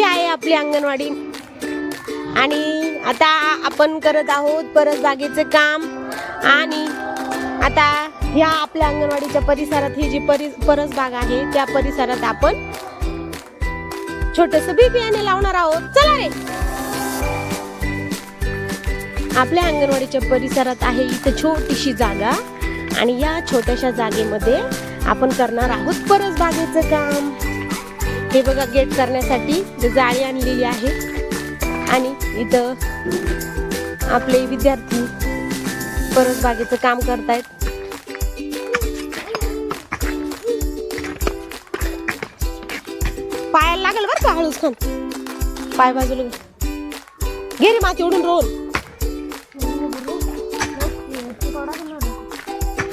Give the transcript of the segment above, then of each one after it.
ही आहे आपली अंगणवाडी. आणि आता आपण करत आहोत परत बागेचे काम. आणि आता ह्या आपल्या अंगणवाडीच्या परिसरात ही जी परि परस बाग आहे त्या परिसरात आपण छोटस बी बियाणे लावणार आहोत. चला रे! आपल्या अंगणवाडीच्या परिसरात आहे इथं छोटीशी जागा. आणि या छोट्याशा जागेमध्ये आपण करणार आहोत परस बागेचं काम. हे बघा गेट करण्यासाठी जाळी आणलेली आहे. आणि इथं आपले विद्यार्थी परत बागेचं काम करतायत. पायाला लागल बरं का हळूच खान पाय बाजूला गे घे रे माती उडून रोल.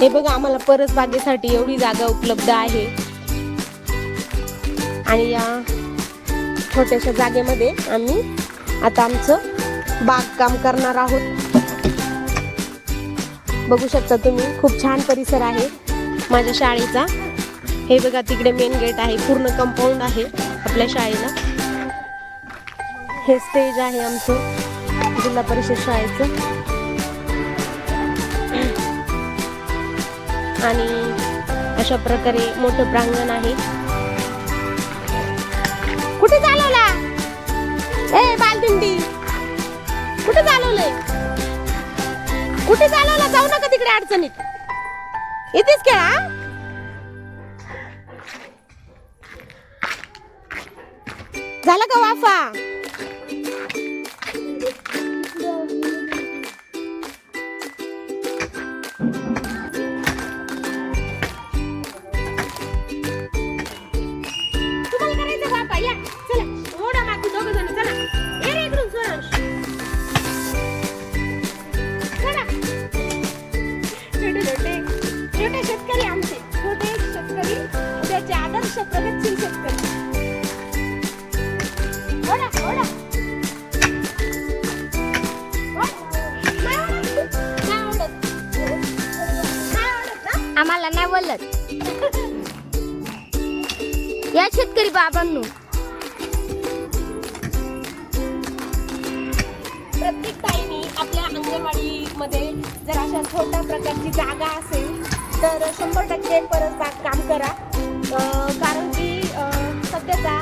हे बघा आम्हाला परस बागेसाठी एवढी जागा उपलब्ध आहे. आणि या छोट्याशा जागेमध्ये आम्ही आता आमचं बागकाम करणार आहोत. बघू शकता तुम्ही खूप छान परिसर आहे माझ्या शाळेचा. हे बघा तिकडे मेन गेट आहे पूर्ण कंपाऊंड आहे आपल्या शाळेला. हे स्टेज आहे आमचं जिल्हा परिषद शाळेचं. आणि अशा प्रकारे मोठं प्रांगण आहे. ए कुठे चालवलंय? कुठे चालवला? जाऊ नका तिकडे अडचणीत. इथेच खेळा? झाला का वाफा? बाबांनो. प्रत्येक ताईने आपल्या अंगणवाडीमध्ये जर अशा छोट्या प्रकारची जागा असेल तर शंभर टक्के परत बाग काम करा. कारण की सध्याचा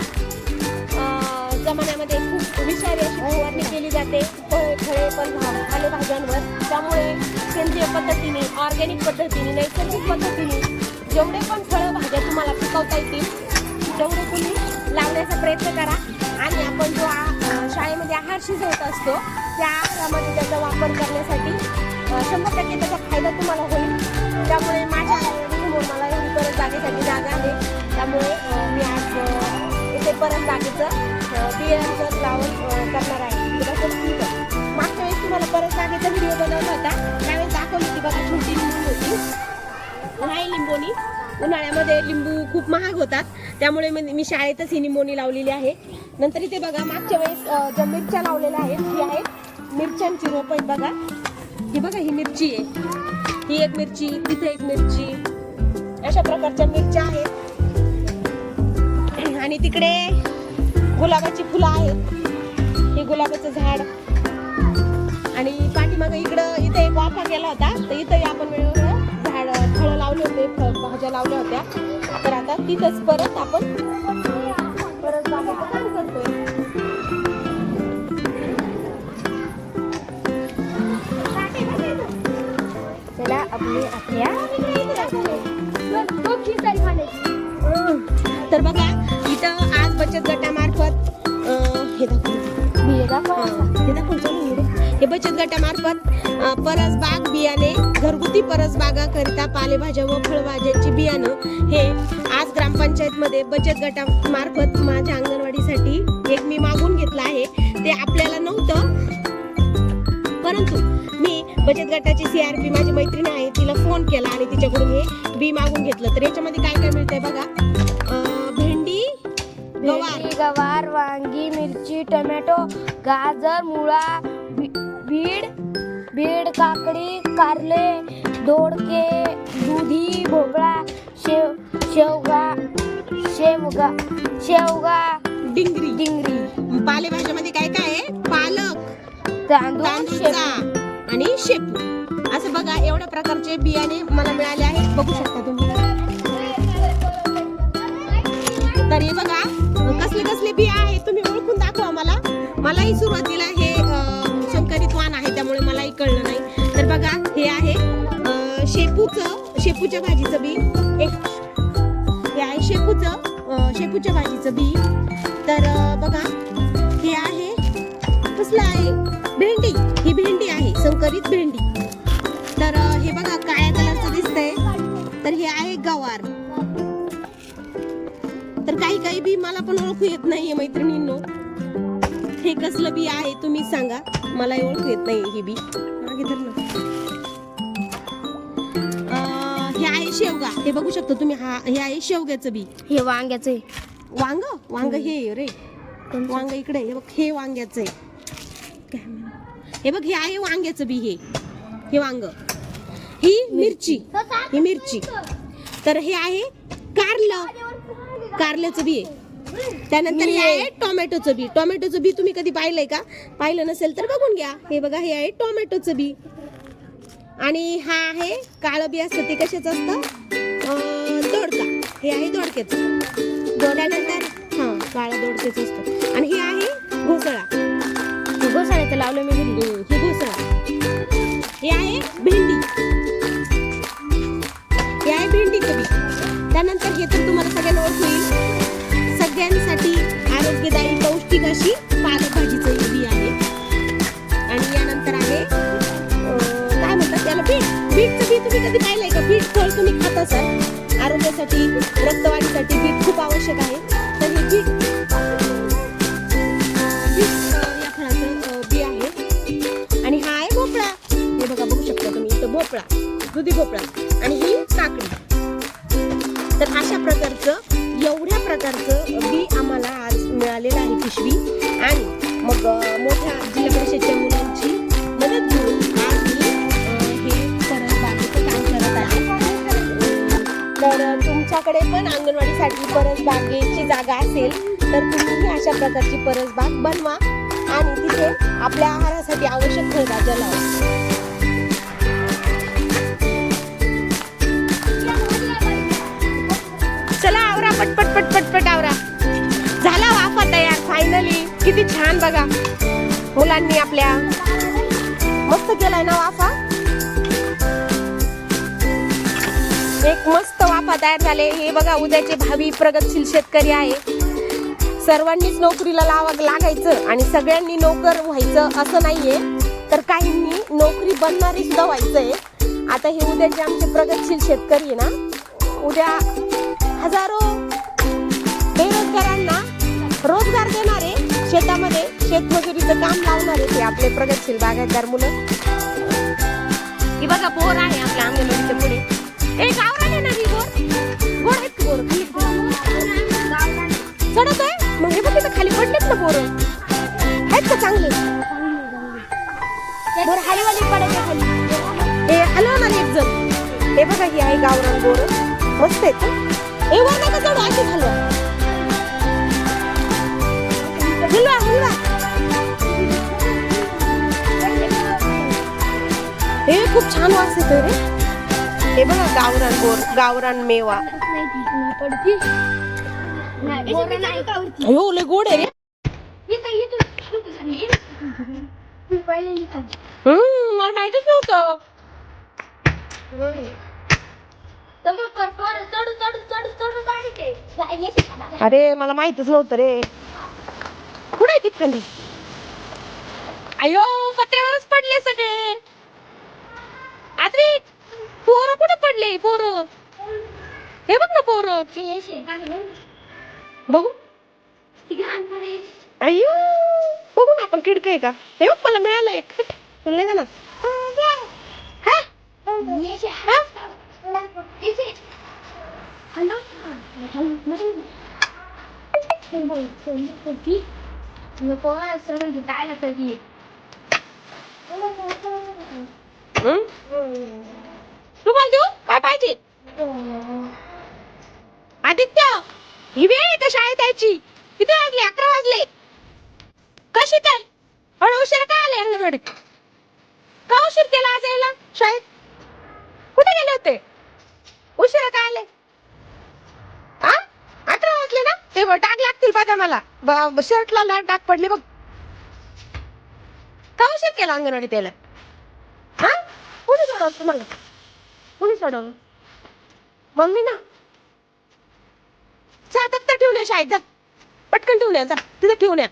जमान्यामध्ये खूप विषारी अशी फवारणी केली जाते. फळे फळे पण पालेभाज्यांवर त्यामुळे सेंद्रिय पद्धतीने ऑर्गॅनिक पद्धतीने नैसर्गिक पद्धतीने जेवढे पण फळं भाज्या तुम्हाला पिकवता येतील तेवढे तुम्ही लावण्याचा प्रयत्न करा आणि आपण जो आ- शाळेमध्ये आहार शिजवत असतो त्या आहारामध्ये त्याचा वापर करण्यासाठी शंभर टक्के त्याचा फायदा तुम्हाला होईल. त्यामुळे माझ्या मला एवढी परत जागेसाठी जागा आहे. त्यामुळे मी आज इथे परत जागेचं अं, लावण करणार आहे. मागच्या वेळेस तुम्हाला परत जागेचा व्हिडिओ बनवला होता. त्यावेळेस दाखवली होती बघा छोटी लिंबू होती. नाही लिंबोनी. उन्हाळ्यामध्ये लिंबू खूप महाग होतात. त्यामुळे मी मी शाळेतच ही निमोनी लावलेली आहे. नंतर इथे बघा मागच्या वेळेस ज्या मिरच्या लावलेल्या आहेत ही आहेत मिरच्यांची रोप आहेत बघा. ही बघा ही मिरची आहे. ही एक मिरची तिथे एक मिरची. अशा प्रकारच्या मिरच्या आहेत. आणि तिकडे गुलाबाची फुलं आहेत. हे गुलाबाचं झाड. आणि पाठीमागं इकडं इथे एक वाफा केला होता. तर इथंही आपण वेळोवेळी फळं लावले होते भाज्या लावल्या होत्या. तर आता तिथंच परत आपण परत बागेचं काम करतोय चला आपली आपल्या तर बघा इथं आज बचत गटामार्फत हे हे. हे बचत गटामार्फत परस बाग बियाणे शेती परस बागाकरिता पालेभाज्या व फळभाज्यांची बियाणं. हे आज ग्रामपंचायतमध्ये बचत गटामार्फत माझ्या अंगणवाडीसाठी एक मी मागून घेतलं आहे. ते आपल्याला नव्हतं. परंतु मी बचत गटाची सी आर पी माझी मैत्रीण आहे तिला फोन केला आणि तिच्याकडून हे बी मागून घेतलं. तर याच्यामध्ये काय काय मिळतंय बघा? भेंडी गवार. गवार वांगी मिरची टोमॅटो गाजर मुळा बीड बीड काकडी कारले दोडके दुधी भोपळा शेव शेवगा शेवगा शेवगा डिंगरी. डिंगरी. पालेभाज्यामध्ये काय काय आहे? पालक तांदूळ शेपू. आणि शेपू. असं बघा एवढ्या प्रकारचे बियाणे मला मिळाले आहेत बघू शकता तुम्ही. तर हे बघा कसले कसले बिया आहेत तुम्ही ओळखून दाखवा मला मलाही सुरुवातीला हे संकरित वाण आहे त्यामुळे मलाही कळलं नाही. तर बघा हे आहे शेपूच्या भाजीचं बी. एक हे आहे शेपूचं शेपूच्या भाजीचं बी. तर बघा हे आहे कसलं आहे? भेंडी. ही भेंडी आहे संकरित भेंडी. तर हे बघा काळ्या कलरचं दिसतंय. तर हे आहे गवार. तर काही काही बी मला पण ओळखू येत नाहीये मैत्रिणींनो. हे कसलं बी आहे तुम्ही सांगा. मला ओळखू येत नाही ही बी. शेवगा. हे बघू शकता तुम्ही हा हे आहे शेवग्याचं बी. हे वांग्याचं आहे. वांग? वांग हे आहे रे वांग इकडे. हे बघ हे वांग्याचं आहे. काय म्हण- हे बघ हे आहे वांग्याचं बी हे. हे वांग. ही मिरची. ही मिरची. तर हे आहे कारलं. कारल्याचं बी आहे. त्यानंतर हे आहे टोमॅटोचं बी. टोमॅटोचं बी तुम्ही कधी पाहिलंय का? पाहिलं नसेल तर बघून घ्या. हे बघा हे आहे टोमॅटोचं बी. आणि हा आहे काळं बी असतं ते कशाचं असतं? दोडका. हे आहे दोडक्याचं. त्यानंतर हा काळा दोडक्याचं असतं. आणि हे आहे घोसळा. घोसाळ्याचं लावलं मी घरी हे घोसळा. हे आहे भेंडी. हे आहे भेंडीचं बी त्यानंतर हे तर तुम्हाला सगळ्यांना ओळख होईल सगळ्यांसाठी आरोग्यदायी पौष्टिक अशी तुम्ही कधी पाहिलंय का बीट फळ तुम्ही खात असाल आरोग्यासाठी रक्तवाढीसाठी बीट खूप आवश्यक आहे. तर हे बीट या फळाचं बी आहे. आणि हा आहे भोपळा. हे बघा बघू शकता तुम्ही इथं भोपळा दुधी भोपळा आणि ही काकडी. तर अशा प्रकारचं एवढ्या प्रकारचं बी आम्हाला आज मिळालेलं आहे पिशवी. आणि मग मोठ्या जिल्हा परिषदच्या तर तुमच्याकडे पण अंगणवाडीसाठी परसबागेची जागा असेल तर तुम्ही अशा प्रकारची परसबाग बनवा आणि तिथे आपल्या आहारासाठी आवश्यक फळभाज्या लावा. चला आवरा पटपट पटपट पट आवरा. झाला वाफा तयार फायनली किती छान बघा. मुलांनी आपल्या मस्त केलाय ना वाफा? एक मस्त वाफा तयार झाले. हे बघा उद्याचे भावी प्रगतशील शेतकरी आहे. सर्वांनीच नोकरीला लावा लागायचं आणि सगळ्यांनी नोकर व्हायचं असं नाहीये. तर काहींनी नोकरी बनणारी सुद्धा व्हायचंय. आता हे उद्याचे आमचे प्रगतशील शेतकरी आहे ना उद्या हजारो बेरोजगारांना रोजगार देणारे शेतामध्ये शेतमजुरीचं काम लावणारे ते आपले प्रगतशील बागायतदार मुलं. ही बघा बोर आहे आपल्या अंगणवाडीच्या पुढे. ए गावरान ना ही आहेत की खाली. चढत आहे? मग हे बघ तिथं खाली पडलेत ना बोर आहेत का चांगले? बोर हलवाली पडायचे खाली? हे हलवणार एक जण हे बघा ही आहे गावरान बोर मस्त आहेत ए वर नका चढू अशी हलवा हलवा हलवा. हे खूप छान वास येतोय रे. हे बघा गावरान गोर गावरान मेवा. अयो लय गोड आहे मला माहितच नव्हतं. अरे मला माहितच नव्हतं रे. कुठे आहे तिथं अयो पत्र्यावरच पडले सगळे. आद्विक पोरं कुठे पडले पोरं? हे बघ ना पोरं. बघू अयो बघू. ना आपण किडक आहे का? हे बघ मला मिळालं एक तुला नाही हा? हा? हं? तुम्हाला देऊ? काय पाहिजे? आदित्य ही वेळ आहे शाळेत यायची. किती वाजले अकरा वाजले. कशी काय एवढा उशीर का आले अंगणवाडी का उशीर केला आज यायला शाळेत? कुठे गेले होते? उशिरा का आले आ? अकरा वाजले ना? ते बघ, डाग लागतील पाहिजे मला. शर्टला लाट डाग पडले बघ. का उशीर केला अंगणवाडी त्याला हा? कुठे सोडवलं तुम्हाला? कोणी सोडवलं? मम्मी ना. जा दप्तर ठेवून या शाळेत जा. पटकन ठेवून या जा. तिथे ठेवून या.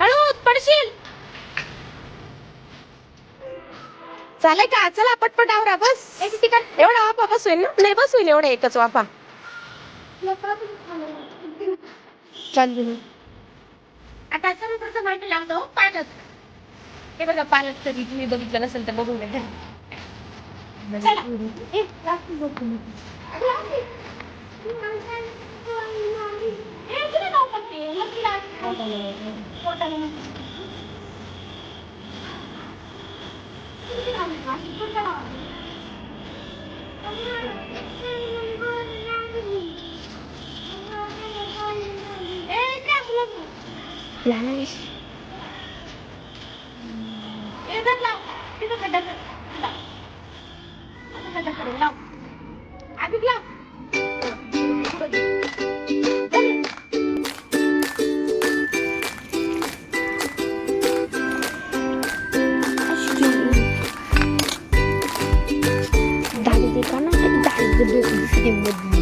हळू पडशील. चालेल का? चला पटपट आवरा बस. एवढा वापा बस होईल ना? नाही बस होईल एवढा एकच वापा चालेल आता समुद्राचं माहिती लागतो पाण्यात. हे बघा पाण्यात तरी तुम्ही बघितलं नसेल तर बघून घ्या. चला. Biliyorsun with you.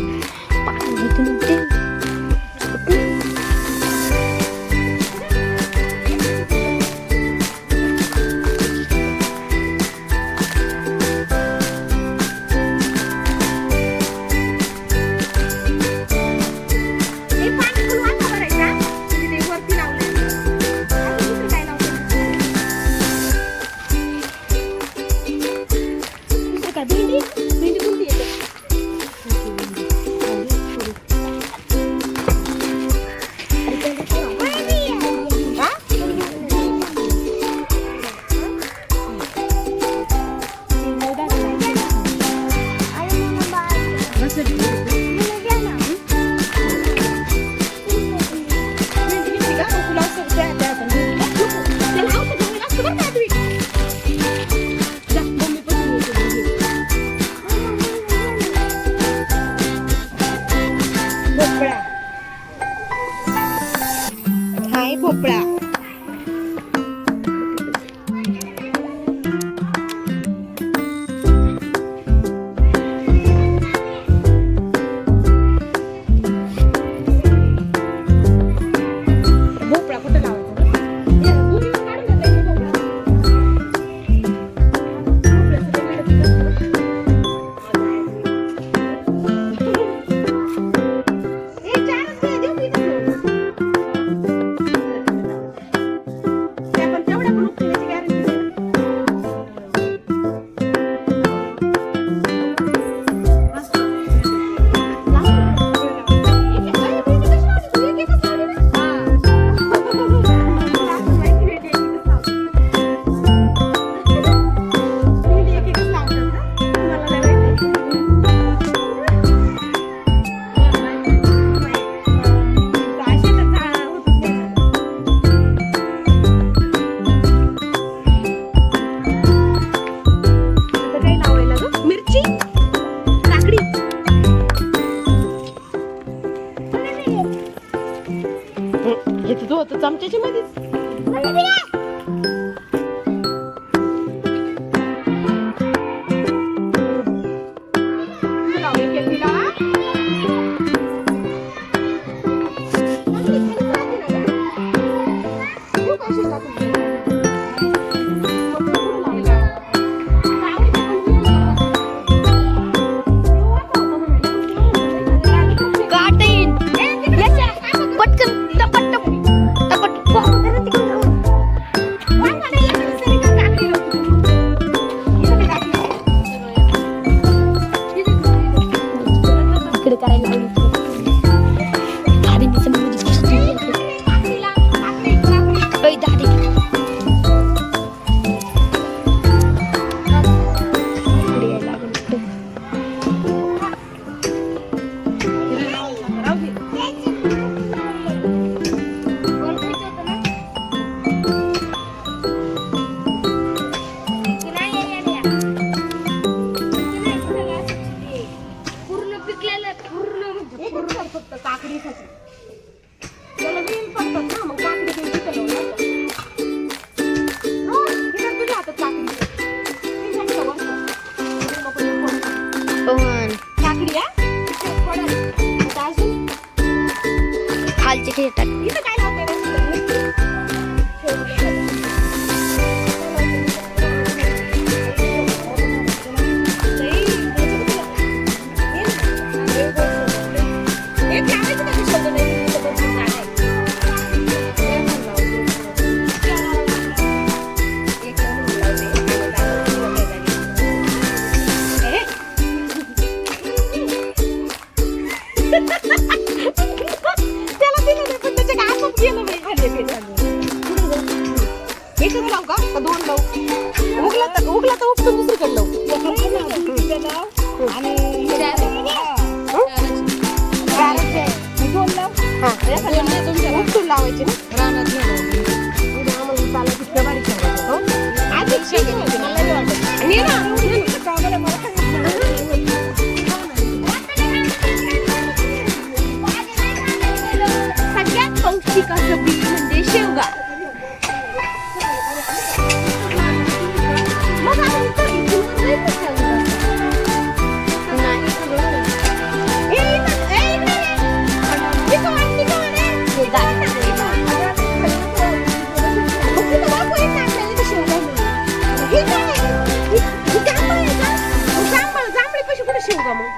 जांभळीपाशी कुठं शेवगा मग?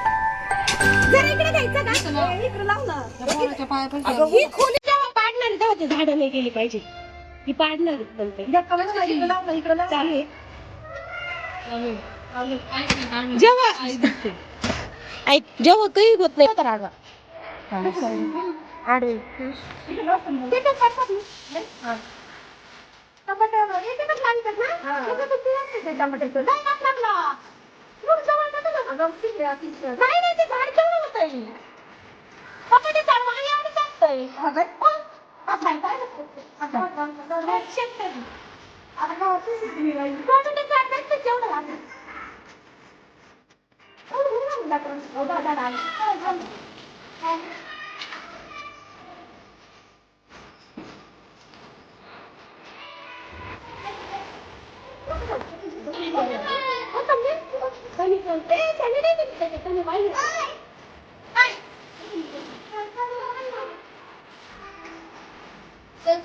जरा इकडे घ्यायचं का? इकडे लाव झाडं नाही गेली पाहिजे. ही पाडणार. जेव्हा ऐक जेव्हा काही होत नाही. तर आडवा. आडवे टमाट्याचं. नाही लागणार ना. मग जवळ नको ना. नाही नाही ते झाड केवढं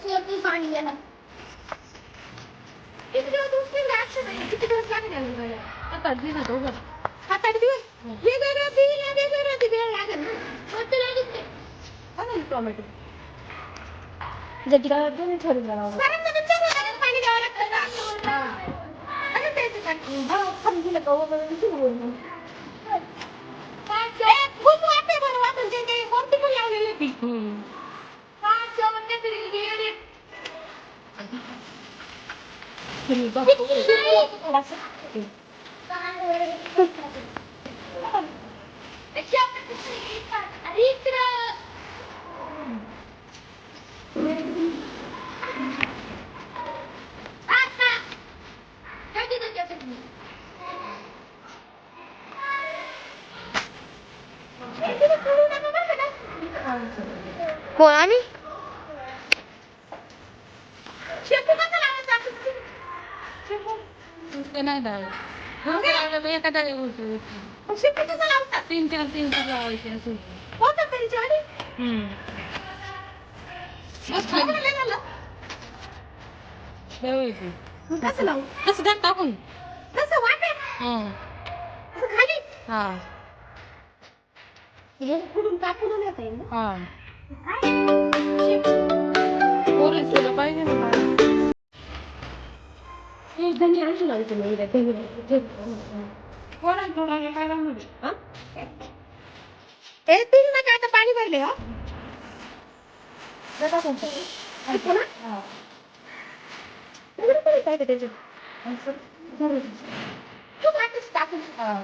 होतंय टमाटे सात आठ दिवस वेगवेगळ्या बिया वेगवेगळ्या ते लागेल ना. लागत नाही चालेल टोमॅटो. दोन्ही कारण चांगलं लागेल, पाणी द्यावं लागतं ना. असं द्यायचं का? हा, खाली दिलं का वगैरे किती बोलणं. ए, खूप वाटते बरं वाटून ते ते वरती पण लावलेलं आहे ती. हा, जेवण देते ती बियाणे. अरे इकडं. कोण आम्ही शेपू कसा लावायचा आपण? शेपू. शेपू कसा लावतात? तीन चार तीन चार लावायचे असे कोथिंबीरची वाली? बरं, लय झालं. कसं लावू? कसं द्या टाकून कसं वाटेल? हं. असं खाली? हा हे कुठून कापून येता येईल ना? हा? पोरीस तुला पाहिजे ना बाहेर. हे धने काय? हा? ए, तीन नका आता पाणी भरले हा ना? त्याच्यात? तू टाकून. हा.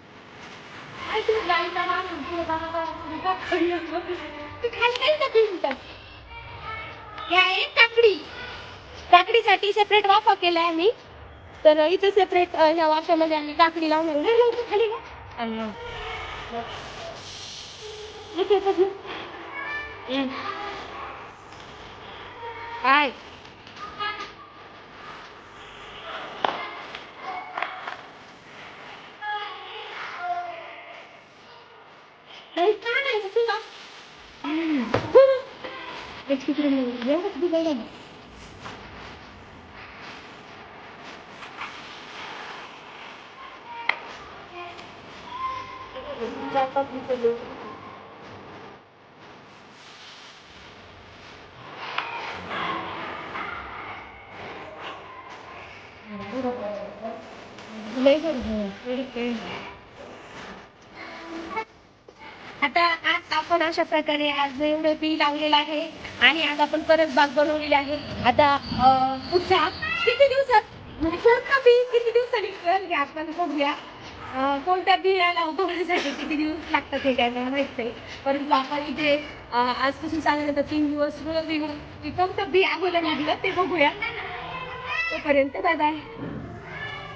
काकडी काकडीसाठी सेपरेट वाफा केला आहे मी तर इथे सेपरेट ह्या वाफ्यामध्ये आम्ही काकडी. लवकर खाली. काय हे छान आहे, तुला. एक तिकडे नाही, एवढंच बिघडलं ना. लय गरज आता पण अशा प्रकारे आज एवढं बी लावलेलं आहे. आणि आज आपण परत बाग बनवलेली आहे. आता पुढच्या किती दिवसात? म्हणजे बी किती दिवसांनी आपण बघूया. कोणत्या बियाला उगवण्यासाठी किती दिवस लागतात हे काय मला माहीत नाही. परंतु आपण इथे आजपासून आजपासून तर तीन दिवस कोणतं बी अगोदर लागलं ते बघूया. तोपर्यंत बाय बाय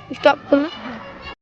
स्टॉप करू